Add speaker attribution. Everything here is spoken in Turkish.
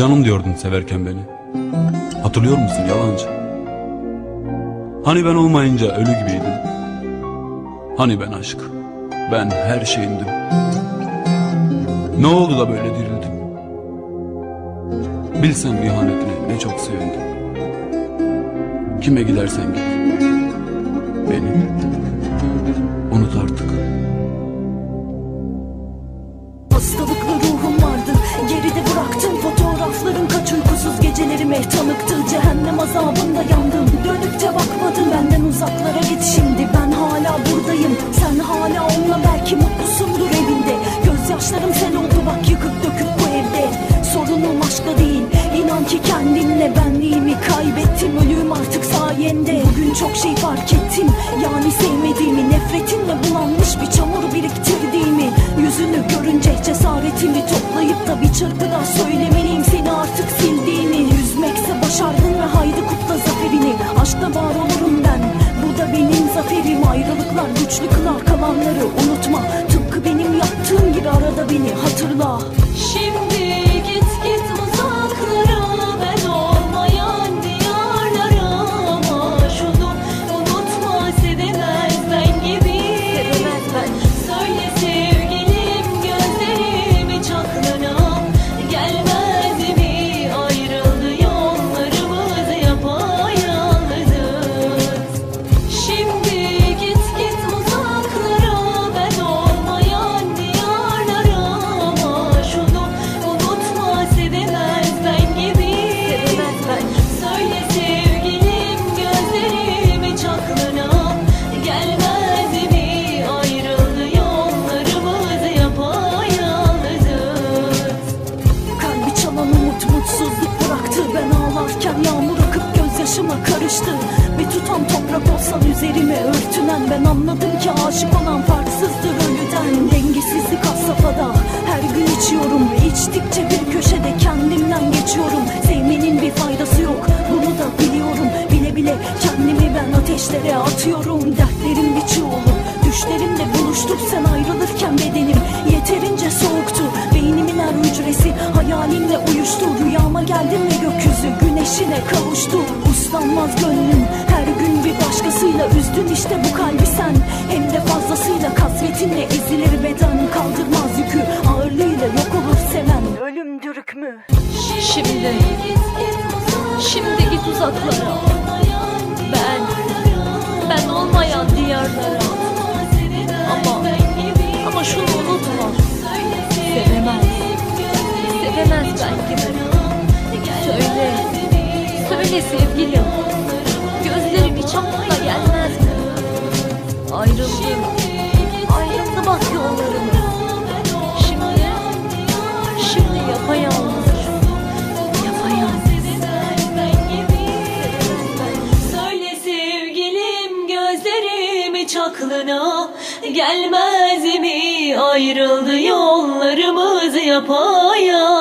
Speaker 1: Canım diyordun severken beni. Hatırlıyor musun yalancı? Hani ben olmayınca ölü gibiydim. Hani ben aşk, ben her şeyindim. Ne oldu da böyle dirildim? Bilsem ihanetini ne çok sevindim. Kime gidersen git. Beni
Speaker 2: şimdi Ben hala buradayım. Sen hala onunla belki mutlusundur evinde. Gözyaşlarım sel oldu bak yıkıp döküp bu evde. Sorunum aşkla değil İnan ki kendimle benliğimi kaybettim. Ölüyüm artık sayende. Bugün çok şey fark ettim. Yani sevmediğimi Nefretinle bulanmış bir çamur biriktirdiğimi. Yüzünü görünce cesaretimi toplayıp da bir çırpıda söylemeliyim seni artık sildiğimi. Yüzmekse başardın ve haydi kutla zaferini. Aşkla var olurum zaferim Ayrılıklar güçlü kılar kalanları unutma. Tıpkı benim yaptığım gibi arada beni hatırla karıştı. Bir tutam toprak olsan üzerime örtünen Ben anladım ki aşık olan farksızdır ölüden Dengesizlik safhada her gün içiyorum. İçtikçe bir köşede kendimden geçiyorum. Sevmenin bir faydası yok bunu da biliyorum. Bile bile kendimi ben ateşlere atıyorum. Dertlerim bir çuğulu Düşlerimle buluştuk sen ayrılırken bedenim Yeterince soğuktu. Beynimin her hücresi hayalinle uyuştu. Rüyama geldin ve gökyüzü güneşine kavuştu. Uslanmaz gönlüm her gün bir başkasıyla Üzdün işte bu kalbi sen. Hem de fazlasıyla kasvetinle ezilir beden. Kaldırmaz yükü ağırlığıyla yok olur seven Ölümdür hükmü.
Speaker 3: Şimdi Şimdi git uzaklara. Ben Ben olmayan diyarlara Söyle sevgilim Gözlerim hiç aklına gelmez. Mi Ayrıldım Ayrıldı bak yollarımız Şimdi Şimdi Yapayalnız çaklına Gelmez mi? Ayrıldı yollarımız yapayalnızım